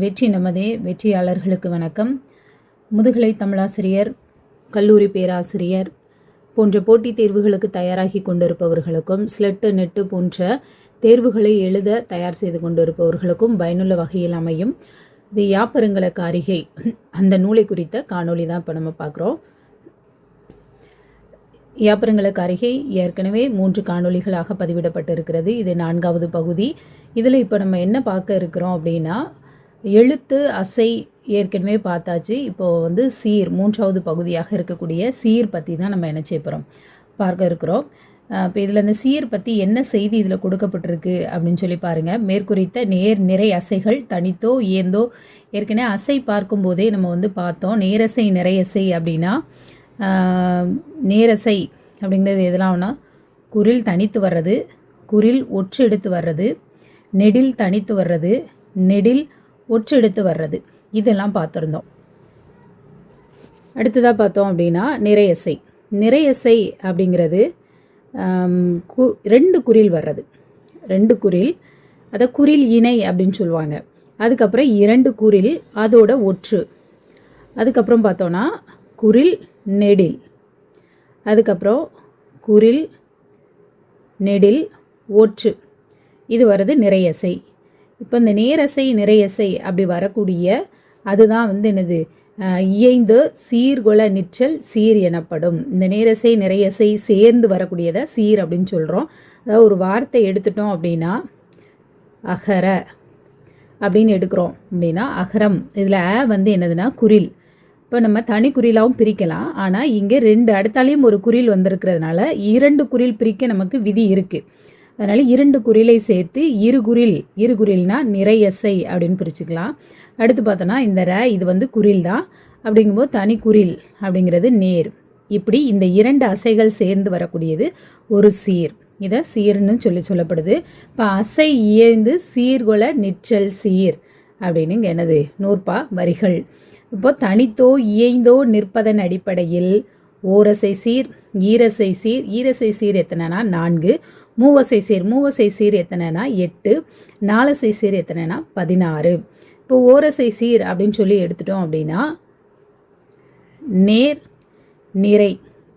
வெற்றி நமதே வெற்றியாளர்களுக்கு வணக்கம். முதுகலை தமிழாசிரியர் கல்லூரி பேராசிரியர் போன்ற போட்டித் தேர்வுகளுக்கு தயாராகி கொண்டிருப்பவர்களுக்கும் ஸ்லெட்டு நெட்டு போன்ற தேர்வுகளை எழுத தயார் செய்து கொண்டிருப்பவர்களுக்கும் பயனுள்ள வகையில் அமையும் இது யாப்பருங்கல காரிகை. அந்த நூலை குறித்த காணொளி தான் இப்போ நம்ம பார்க்குறோம். யாப்பருங்கல காரிகை ஏற்கனவே மூன்று காணொளிகளாக பதிவிடப்பட்டிருக்கிறது. இது நான்காவது பகுதி. இதில் இப்போ நம்ம என்ன பார்க்க இருக்கிறோம் அப்படின்னா எழுத்து அசை ஏற்கனவே பார்த்தாச்சு. இப்போது வந்து சீர் மூன்றாவது பகுதியாக இருக்கக்கூடிய சீர் பற்றி தான் நம்ம என்ன செய்ய பார்க்க இருக்கிறோம். இப்போ இதில் இந்த சீர் பற்றி என்ன செய்தி இதில் கொடுக்கப்பட்டிருக்கு அப்படின்னு சொல்லி பாருங்கள் மேற்குறித்த நேர் நிறை அசைகள் தனித்தோ ஏந்தோ. ஏற்கனவே அசை பார்க்கும்போதே நம்ம வந்து பார்த்தோம். நேரசை நிறையசை அப்படின்னா நேரசை அப்படிங்கிறது எதெல்லாம்னா குரில் தனித்து வர்றது குரில் ஒற்று எடுத்து வர்றது நெடில் தனித்து வர்றது நெடில் ஒற்று எடுத்து வர்றது. இதெல்லாம் பார்த்துருந்தோம். அடுத்ததாக பார்த்தோம் அப்படின்னா நிறையசை நிறையசை அப்படிங்கிறது கு ரெண்டு குரில் வர்றது. ரெண்டு குரில் அதை குரில் இணை அப்படின்னு சொல்லுவாங்க. அதுக்கப்புறம் இரண்டு குரில் அதோட ஒற்று. அதுக்கப்புறம் பார்த்தோன்னா குரில் நெடில். அதுக்கப்புறம் குரில் நெடில் ஒற்று. இது வர்றது நிறையசை இப்போ இந்த நேரசை நிறையசை அப்படி வரக்கூடிய அதுதான் வந்து என்னது? இயைந்து சீர்கொள நிற்றல் சீர் எனப்படும். இந்த நேரசை நிறையசை சேர்ந்து வரக்கூடியதை சீர் அப்படின்னு சொல்கிறோம் அதாவது ஒரு வார்த்தை எடுத்துட்டோம் அப்படின்னா அகர அப்படின்னு எடுக்கிறோம் அப்படின்னா அகரம். இதில் வந்து என்னதுன்னா குரில் இப்போ நம்ம தனி குறிலாகவும் பிரிக்கலாம். ஆனால் இங்கே ரெண்டு அடுத்தாலையும் ஒரு குறில் வந்திருக்கிறதுனால இரண்டு குறில் பிரிக்க நமக்கு விதி இருக்குது அதனால் இரண்டு குறிலை சேர்த்து இரு குறில் இரு நிறையசை அப்படின்னு பிரிச்சுக்கலாம். அடுத்து பார்த்தோன்னா இந்த ர இது வந்து குறில் தான். அப்படிங்கும்போது தனி குறில் அப்படிங்கிறது நேர். இப்படி இந்த இரண்டு அசைகள் சேர்ந்து வரக்கூடியது ஒரு சீர். இதை சீர்னு சொல்லி சொல்லப்படுது. இப்போ அசை இயந்து சீர்கொல நிற்றல் சீர் அப்படின்னு இங்கே என்னது? நூற்பா வரிகள். இப்போ தனித்தோ இயைந்தோ நிற்பதன் அடிப்படையில் ஓரசை சீர் ஈரசை சீர். ஈரசை சீர் எத்தனைனா? நான்கு. மூவசை சீர் மூவசை சீர் எத்தனைனா எட்டு நாலசை சீர் எத்தனைனா பதினாறு. இப்போ ஓரசை சீர் அப்படின்னு சொல்லி எடுத்துட்டோம் அப்படின்னா நேர் நிறை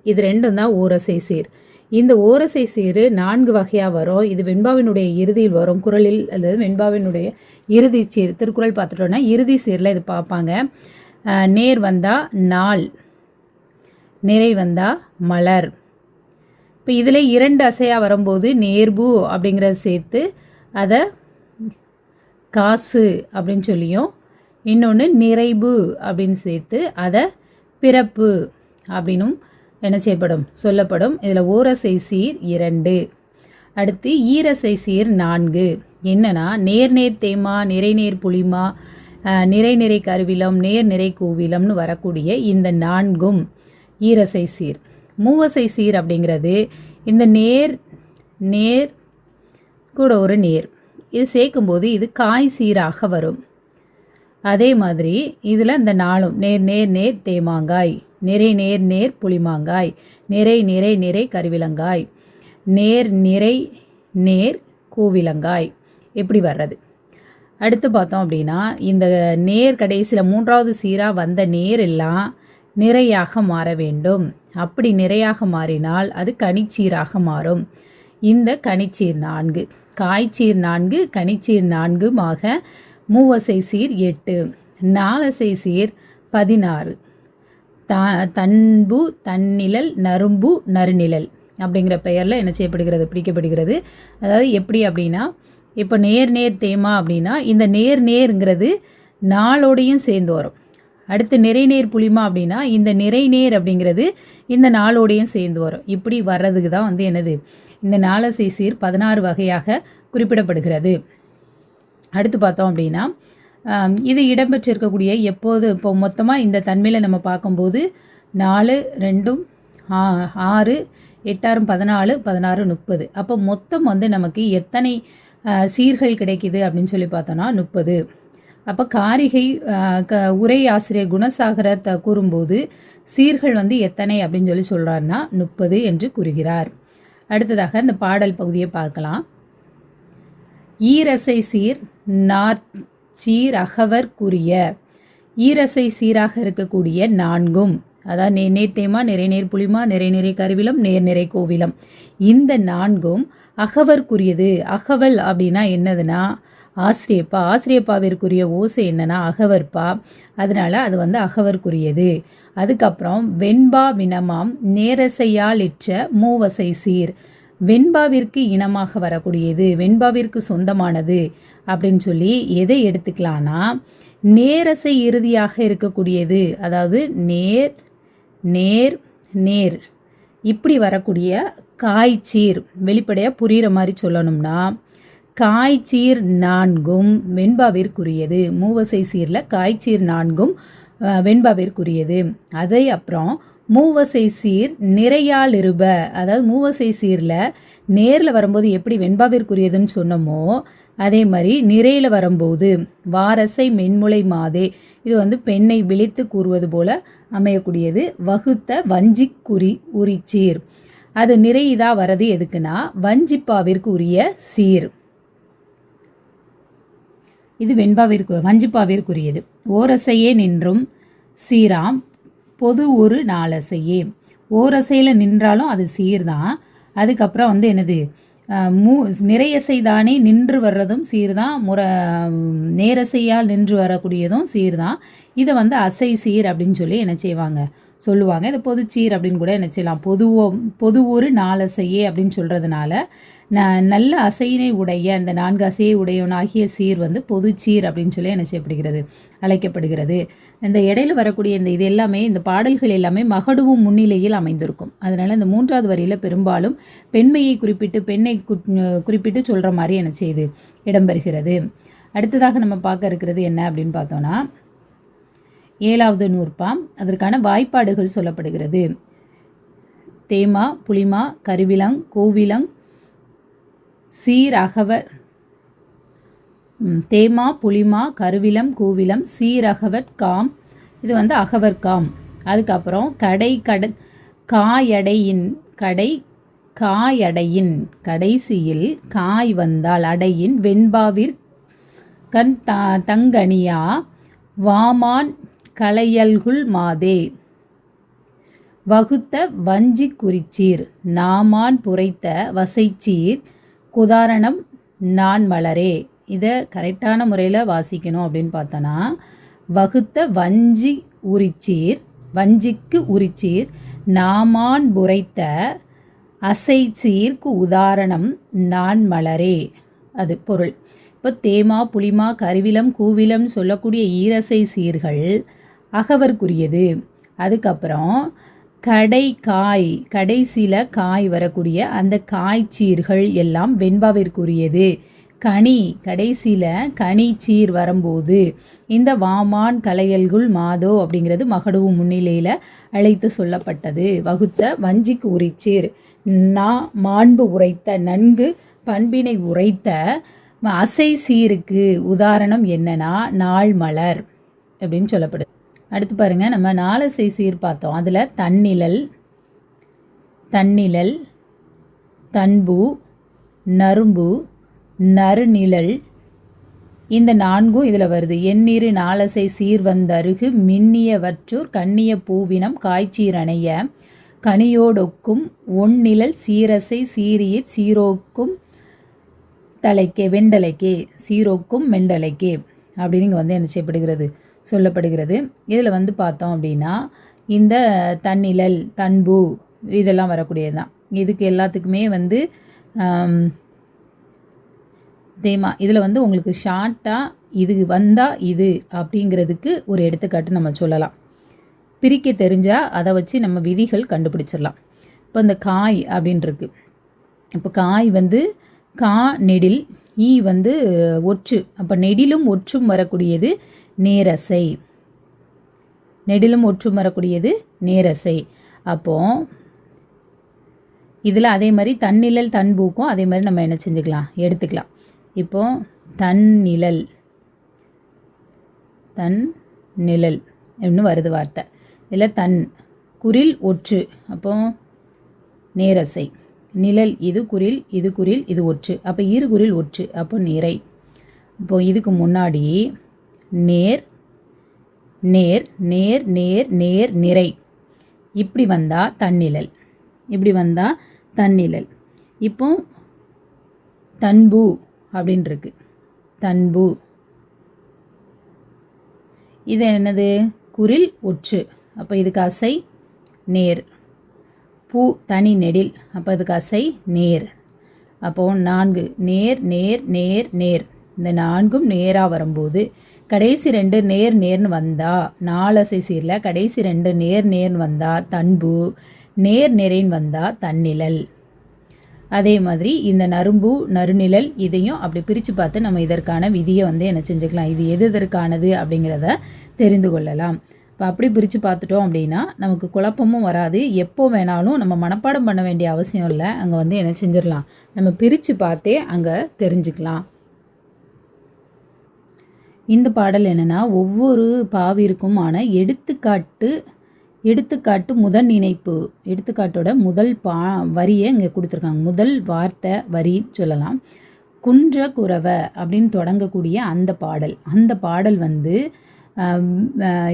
இது ரெண்டும் தான் ஓரசை சீர். இந்த ஓரசை சீர் நான்கு வகையாக வரும். இது வெண்பாவினுடைய இறுதியில் வரும். குரலில் அல்லது வெண்பாவினுடைய இறுதி சீர் திருக்குறள் பார்த்துட்டோன்னா இறுதி சீரில் இது பார்ப்பாங்க. நேர் வந்தால் நாள் நிறை வந்தால் மலர். இப்போ இதில் இரண்டு அசையாக வரும்போது நேர்பு அப்படிங்கிறத சேர்த்து அதை காசு அப்படின்னு சொல்லியும் இன்னொன்று நிறைவு அப்படின்னு சேர்த்து அதை பிறப்பு அப்படின்னும் என்ன செய்யப்படும்? சொல்லப்படும். இதில் ஓரசை சீர் இரண்டு. அடுத்து ஈரசை சீர் நான்கு. என்னென்னா நேர் நேர் தேமா நிறை நேர் புளிமா நிறை நிறை கருவிலம் நேர் நிறை கூவிலம்னு வரக்கூடிய இந்த நான்கும் ஈரசை சீர். மூவசை சீர் அப்படிங்கிறது இந்த நேர் நேர் கூட ஒரு நேர். இது சேர்க்கும்போது இது காய் சீராக வரும். அதே மாதிரி இதில் இந்த நாளும் நேர் நேர் நேர் தேமாங்காய். நிறை நேர் நேர் புளிமாங்காய். நிறை நிறை நிறை கருவிலங்காய். நேர் நிறை நேர் கூவிலங்காய். எப்படி வர்றது? அடுத்து பார்த்தோம் அப்படின்னா இந்த நேர் கடைசியில் மூன்றாவது சீராக வந்த நேர் எல்லாம் நிறையாக மாற வேண்டும். அப்படி நிறையாக மாறினால் அது கனிச்சீராக மாறும். இந்த கனிச்சீர் நான்கு. காய்ச்சீர் நான்கு கனிச்சீர் நான்குமாக மூவசை சீர் எட்டு. நாலசை சீர் பதினாறு. த தன்பு தன்னிழல் நரும்பு நறுநிழல் அப்படிங்கிற பெயரில் என்ன செய்யப்படுகிறது? பிடிக்கப்படுகிறது அதாவது எப்படி அப்படின்னா இப்போ நேர் நேர் தேமா அப்படின்னா இந்த நேர் நேருங்கிறது நாளோடையும் சேர்ந்து வரும். அடுத்து நிறைநேர் புளிமா அப்படின்னா இந்த நிறைநேர் அப்படிங்கிறது இந்த நாளோடையும் சேர்ந்து வரும். இப்படி வர்றதுக்கு தான் வந்து என்னது? இந்த நாலசை சீர் பதினாறு வகையாக குறிப்பிடப்படுகிறது. அடுத்து பார்த்தோம் அப்படின்னா இது இடம்பெற்றிருக்கக்கூடிய எப்போது இப்போ மொத்தமாக இந்த தன்மையில் நம்ம பார்க்கும்போது நாலு ரெண்டும் ஆ- ஆறு எட்டாறும் பதினாலு பதினாறு முப்பது. அப்போ மொத்தம் வந்து நமக்கு எத்தனை சீர்கள் கிடைக்குது அப்படின்னு சொல்லி பார்த்தோன்னா முப்பது. அப்போ காரிகை க உரை ஆசிரியர் குணசாகரர் த கூறும்போது சீர்கள் வந்து எத்தனை அப்படின்னு சொல்லி சொல்கிறாருன்னா முப்பது என்று கூறுகிறார். அடுத்ததாக இந்த பாடல் பகுதியை பார்க்கலாம். ஈரசை சீர் நாற் சீர் அகவர்க்குரிய ஈரசை சீராக இருக்கக்கூடிய நான்கும். அதாவது நே நேர்த்தேமா நிறைநேர் புலிமா புளிமா நிறை கருவிலம் நேர் நிறை கோவிலம். இந்த நான்கும் அகவர்க்குரியது அகவல் அப்படின்னா என்னதுன்னா ஆசிரியப்பா ஆசிரியப்பாவிற்குரிய ஓசை என்னன்னா அகவற்பா. அதனால அது வந்து அகவர்க்குரியது அதுக்கப்புறம் வெண்பா வினமாம் நேரசையால் இற்ற மூவசை சீர். வெண்பாவிற்கு இனமாக வரக்கூடியது வெண்பாவிற்கு சொந்தமானது அப்படின்னு சொல்லி எதை எடுத்துக்கலாம்னா நேரசை இறுதியாக இருக்கக்கூடியது அதாவது நேர் நேர் நேர். இப்படி வரக்கூடிய காய்ச்சீர் வெளிப்படையாக புரிகிற மாதிரி சொல்லணும்னா காய்ச்சீர் நான்கும் வெண்பாவிற்குரியது. மூவசை சீரில் காய்ச்சீர் நான்கும் வெண்பாவிற்குரியது. அதை அப்புறம் மூவசை சீர் நிறையால் இருப அதாவது மூவசை சீரில் நேரில் வரும்போது எப்படி வெண்பாவிற்குரியதுன்னு சொன்னோமோ அதே மாதிரி நிறையில் வரும்போது வாரசை மென்முளை மாதே இது வந்து பெண்ணை விழித்து கூறுவது போல அமையக்கூடியது. வகுத்த வஞ்சிக்குறி உரிச்சீர். அது நிறை இதா வரது எதுக்குன்னா வஞ்சிப்பாவிற்கு உரிய சீர். இது வெண்பாவிற்கு வஞ்சிப்பாவிற்குரியது. ஓரசையே நின்றும் சீராம் பொது ஒரு நாலசையே ஓரசையில் நின்றாலும் அது சீர்தான் அதுக்கப்புறம் வந்து என்னது? மூ நிறையசை தானே நின்று வர்றதும் சீர்தான் முற நேரசையால் நின்று வரக்கூடியதும் சீர்தான் இதை வந்து அசை சீர் அப்படின்னு சொல்லி என்ன செய்வாங்க? சொல்லுவாங்க. இது பொதுச்சீர் அப்படின்னு கூட நினச்சிடலாம் செய்யலாம். பொதுவோ பொது ஒரு நாலசையே அப்படின்னு சொல்கிறதுனால ந நல்ல அசையினை உடைய அந்த நான்கு அசையை உடையவனாகிய சீர் வந்து பொதுச்சீர் அப்படின்னு சொல்லி என்ன செய்யப்படுகிறது? அழைக்கப்படுகிறது. இந்த இடையில வரக்கூடிய இந்த இது எல்லாமே இந்த பாடல்கள் எல்லாமே மகடுவும் முன்னிலையில் அமைந்திருக்கும். அதனால இந்த மூன்றாவது வரியில் பெரும்பாலும் பெண்மையை குறிப்பிட்டு பெண்ணை குறிப்பிட்டு சொல்கிற மாதிரி என்ன செய்யுது இடம்பெறுகிறது அடுத்ததாக நம்ம பார்க்க இருக்கிறது என்ன அப்படின்னு பார்த்தோன்னா ஏழாவது நூற்பாம். அதற்கான வாய்ப்பாடுகள் சொல்லப்படுகிறது. தேமா புளிமா கருவிலங் கோவிலங் சீரகவர். தேமா புளிமா கருவிலம் கூவிலம் சீரகவற் காம். இது வந்து அகவர் காம். அதுக்கப்புறம் கடை கட காயடையின் கடை காயடையின் கடைசியில் காய் வந்தால் அடையின் வெண்பாவிற் கண் த தங்கணியா வாமான் களையல்குள் மாதே. வகுத்த வஞ்சி குறிச்சீர் நாமான் புரைத்த வசைச்சீர் குதாரணம் நான் மலரே. இதை கரெக்டான முறையில் வாசிக்கணும் அப்படின்னு பார்த்தோன்னா வகுத்த வஞ்சி உரிச்சீர் வஞ்சிக்கு உரிச்சீர் நாமான் புரைத்த அசை சீர்க்கு உதாரணம் நான் மலரே. அது பொருள். இப்போ தேமா புளிமா கருவிலம் கூவிலம் சொல்லக்கூடிய ஈரசை சீர்கள் அகவர்க்குரியது அதுக்கப்புறம் கடை காய் கடைசியில் காய் வரக்கூடிய அந்த காய்ச்சீர்கள் எல்லாம் வெண்பாவிற்குரியது. கனி கடைசியில் கனிச்சீர் வரும்போது இந்த வாமான் கலையல்குள் மாதோ அப்படிங்கிறது மகடுவு முன்னிலையில் அழைத்து சொல்லப்பட்டது. வகுத்த வஞ்சிக்கு உரிச்சீர் நா மாண்பு உரைத்த நன்கு பண்பினை உரைத்த அசை சீருக்கு உதாரணம் என்னன்னா நாள் மலர் அப்படின்னு சொல்லப்படுது. அடுத்து பாருங்க நம்ம நாலசை சீர் பார்த்தோம். அதில் தன்னிழல் தன்னிழல் தன்பு நரும்பு நறுநிழல் இந்த நான்கும் இதில் வருது. எண்ணிறு நாலசை சீர் வந்தருகு மின்னியவற்றூர் கண்ணிய பூவினம் காய்ச்சீரணைய கனியோடொக்கும் ஒன்னிழல் சீரசை சீரியர் சீரோக்கும் தலைக்கே வெண்டலைக்கே சீரோக்கும் மெண்டலைக்கே. அப்படின்னு இங்கே வந்து என்ன செய்யப்படுகிறது? சொல்லப்படுகிறது. இதில் வந்து பார்த்தோம் அப்படின்னா இந்த தன்னிழல் தன்பு இதெல்லாம் வரக்கூடியது தான் இதுக்கு எல்லாத்துக்குமே வந்து தேமா இதில் வந்து உங்களுக்கு ஷார்ட்டாக இது வந்தால் இது அப்படிங்கிறதுக்கு ஒரு எடுத்துக்காட்டு நம்ம சொல்லலாம். பிரிக்க தெரிஞ்சால் அதை வச்சு நம்ம விதிகள் கண்டுபிடிச்சிடலாம். இப்போ இந்த காய் அப்படின்ட்டுருக்கு இப்போ காய் வந்து கா நெடில் ஈ வந்து ஒற்று. அப்போ நெடிலும் ஒற்றும் வரக்கூடியது நேரசை. நெடிலும் ஒற்றும் வரக்கூடியது நேரசை. அப்போ இதில் அதே மாதிரி தன்னிழல் தன்பூக்கும் அதே மாதிரி நம்ம என்ன செஞ்சுக்கலாம்? எடுத்துக்கலாம். இப்போ தன்னிழல். தன் நிழல் இன்னும் வருது வார்த்தை. இதில் தன் குரில் ஒற்று. அப்போ நேரசை. நிழல் இது குரில் இது குரில் இது ஒற்று. அப்போ இரு குரில் ஒற்று. அப்போ நிறை. இப்போ இதுக்கு முன்னாடி நேர் நேர் நேர் நேர் நேர் நிறை. இப்படி வந்தால் தன்னிழல். இப்படி வந்தால் தன்னிழல். இப்போ தன்பு அப்படின்னு இருக்கு தன்பு. இது என்னது? குரில் ஒற்று அப்போ இதுக்கு அசை நேர். பூ தனி நெடில். அப்போ அதுக்கு அசை நேர். அப்போ நான்கு. நேர் நேர் நேர் நேர். இந்த நான்கும் நேராக வரும்போது கடைசி ரெண்டு நேர் நேர்னு வந்தா நாலசை சீரில் கடைசி ரெண்டு நேர் நேர்னு வந்தா தன்பு நேர் நிறைன்னு வந்தா தன்னிழல். அதே மாதிரி இந்த நரும்பு நறுநிழல் இதையும் அப்படி பிரித்து பார்த்து நம்ம இதற்கான விதியை வந்து என்ன செஞ்சுக்கலாம். இது எது எதற்கானது அப்படிங்கிறத தெரிந்து கொள்ளலாம். இப்போ அப்படி பிரித்து பார்த்துட்டோம் அப்படின்னா நமக்கு குழப்பமும் வராது. எப்போ வேணாலும் நம்ம மனப்பாடம் பண்ண வேண்டிய அவசியம் இல்லை. அங்கே வந்து என்ன செஞ்சிடலாம். நம்ம பிரித்து பார்த்தே அங்கே தெரிஞ்சுக்கலாம். இந்த பாடல் என்னென்னா ஒவ்வொரு பாவிற்குமான எடுத்துக்காட்டு எடுத்துக்காட்டு முதல் இணைப்பு எடுத்துக்காட்டோட முதல் பா வரியை இங்கே கொடுத்துருக்காங்க. முதல் வார்த்தை வரி சொல்லலாம். குன்ற குறவ அப்படின்னு தொடங்கக்கூடிய அந்த பாடல். அந்த பாடல் வந்து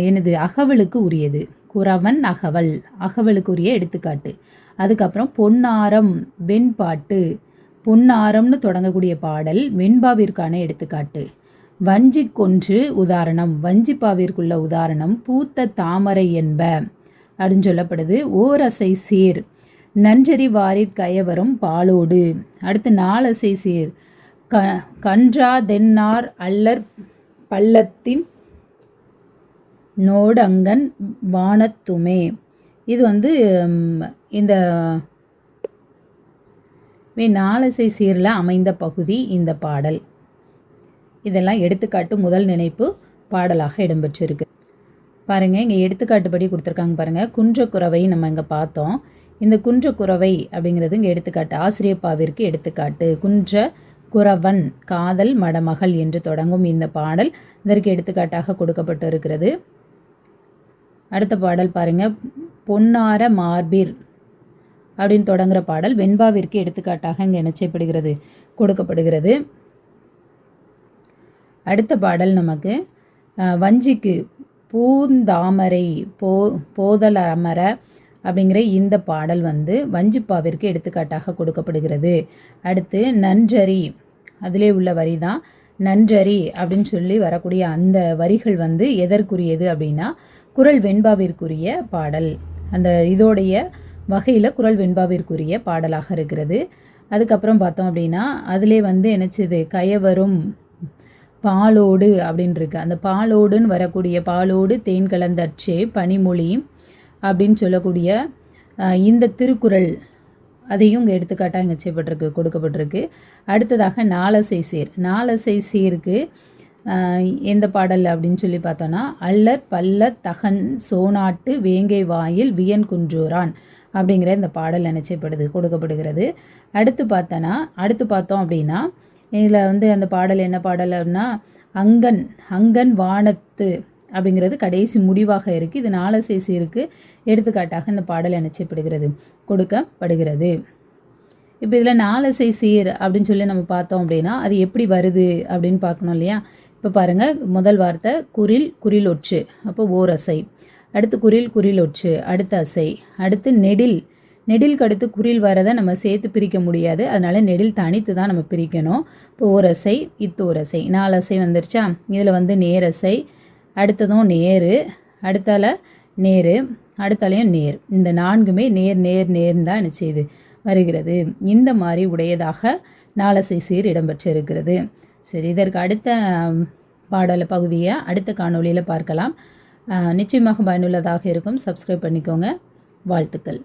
எனது அகவலுக்கு உரியது. குறவன் அகவல் அகவலுக்கு உரிய எடுத்துக்காட்டு. அதுக்கப்புறம் பொன்னாரம் வெண்பாட்டு பொன்னாரம்னு தொடங்கக்கூடிய பாடல் வெண்பாவிற்கான எடுத்துக்காட்டு. வஞ்சி கொன்று உதாரணம் வஞ்சிப்பாவிற்குள்ள உதாரணம் பூத்த தாமரை என்ப. அப்படின்னு சொல்லப்படுது. ஓரசை சீர். நன்றறி வாரிற் கயவரும் பாலோடு. அடுத்து நாலசை சீர். க கன்றா தென்னார் அல்லர் பள்ளத்தின் நோடங்கன் வானத்துமே இது வந்து இந்த நாலசை சீரில் அமைந்த பகுதி இந்த பாடல். இதெல்லாம் எடுத்துக்காட்டு முதல் நினைப்பு பாடலாக இடம்பெற்றிருக்கு. பாருங்கள் இங்கே எடுத்துக்காட்டுப்படி கொடுத்துருக்காங்க பாருங்கள் குன்றக்குறவை நம்ம இங்கே பார்த்தோம். இந்த குன்றக்குறவை அப்படிங்கிறது இங்கே எடுத்துக்காட்டு. ஆசிரியப்பாவிற்கு எடுத்துக்காட்டு. குன்ற குறவன் காதல் மடமகள் என்று தொடங்கும் இந்த பாடல் இதற்கு எடுத்துக்காட்டாக கொடுக்கப்பட்டு இருக்கிறது அடுத்த பாடல் பாருங்க. பொன்னார மார்பிர் அப்படின்னு தொடங்குகிற பாடல் வெண்பாவிற்கு எடுத்துக்காட்டாக இங்கே நிச்சயப்படுகிறது கொடுக்கப்படுகிறது. அடுத்த பாடல் நமக்கு வஞ்சிக்கு பூந்தாமரை போ போதல் அமர அப்படிங்கிற இந்த பாடல் வந்து வஞ்சிப்பாவிற்கு எடுத்துக்காட்டாக கொடுக்கப்படுகிறது. அடுத்து நன்றறி அதிலே உள்ள வரி தான் நன்றறி அப்படின்னு சொல்லி வரக்கூடிய அந்த வரிகள் வந்து எதற்குரியது அப்படின்னா குரல் வெண்பாவிற்குரிய பாடல். அந்த இதோடைய வகையில் குரல் வெண்பாவிற்குரிய பாடலாக இருக்கிறது. அதுக்கப்புறம் பார்த்தோம் அப்படின்னா அதிலே வந்து என்னச்சது கயவரும் பாலோடு அப்படின்னு இருக்கு அந்த பாலோடுன்னு வரக்கூடிய பாலோடு தேன் கலந்தற்றே பனிமொழி அப்படின்னு சொல்லக்கூடிய இந்த திருக்குறள் அதையும் இங்கே எடுத்துக்காட்டாக இங்கே செய்யப்பட்டிருக்கு கொடுக்கப்பட்டிருக்கு. அடுத்ததாக நாலசை சேர். நாலசை சேருக்கு எந்த பாடல் அப்படின்னு சொல்லி பார்த்தோன்னா அல்லர் பல்ல தகன் சோனாட்டு வேங்கை வாயில் வியன் குன்றூரான் அப்படிங்கிற இந்த பாடல் நினைச்சப்படுது கொடுக்கப்படுகிறது. அடுத்து பார்த்தோன்னா அடுத்து பார்த்தோம் அப்படின்னா இதில் வந்து அந்த பாடல் என்ன பாடல் அப்படின்னா அங்கன் அங்கன் வானத்து அப்படிங்கிறது கடைசி முடிவாக இருக்குது இது நாலசேசி இருக்குது எடுத்துக்காட்டாக இந்த பாடல் நினைச்சப்படுகிறது கொடுக்கப்படுகிறது. இப்போ இதில் நாலசை சீர் அப்படின்னு சொல்லி நம்ம பார்த்தோம் அப்படின்னா அது எப்படி வருது அப்படின்னு பார்க்கணும் இல்லையா? இப்போ பாருங்கள் முதல் வார்த்தை குரில் குரில் ஒற்று அப்போ ஓரசை அடுத்து குரில் குரில் ஒற்று அடுத்த அசை. அடுத்து நெடில் நெடில் கடுத்து குரில் வரதை நம்ம சேர்த்து பிரிக்க முடியாது. அதனால் நெடில் தனித்து தான் நம்ம பிரிக்கணும். இப்போ ஓரசை இத்தோரசை நாலு அசை வந்துருச்சா? இதில் வந்து நேரசை அடுத்ததும் நேரு அடுத்தால நேரு அடுத்தாலையும் நேர். இந்த நான்குமே நேர் நேர் நேர்னு தான் என்ன செய்யுது வருகிறது. இந்த மாதிரி உடையதாக நாலசை சீர் இடம்பெற்றிருக்கிறது. சரி இதற்கு அடுத்த பாடல பகுதியை அடுத்த காணொலியில் பார்க்கலாம். நிச்சயமாக பயனுள்ளதாக இருக்கும். சப்ஸ்கிரைப் பண்ணிக்கோங்க. வாழ்த்துக்கள்.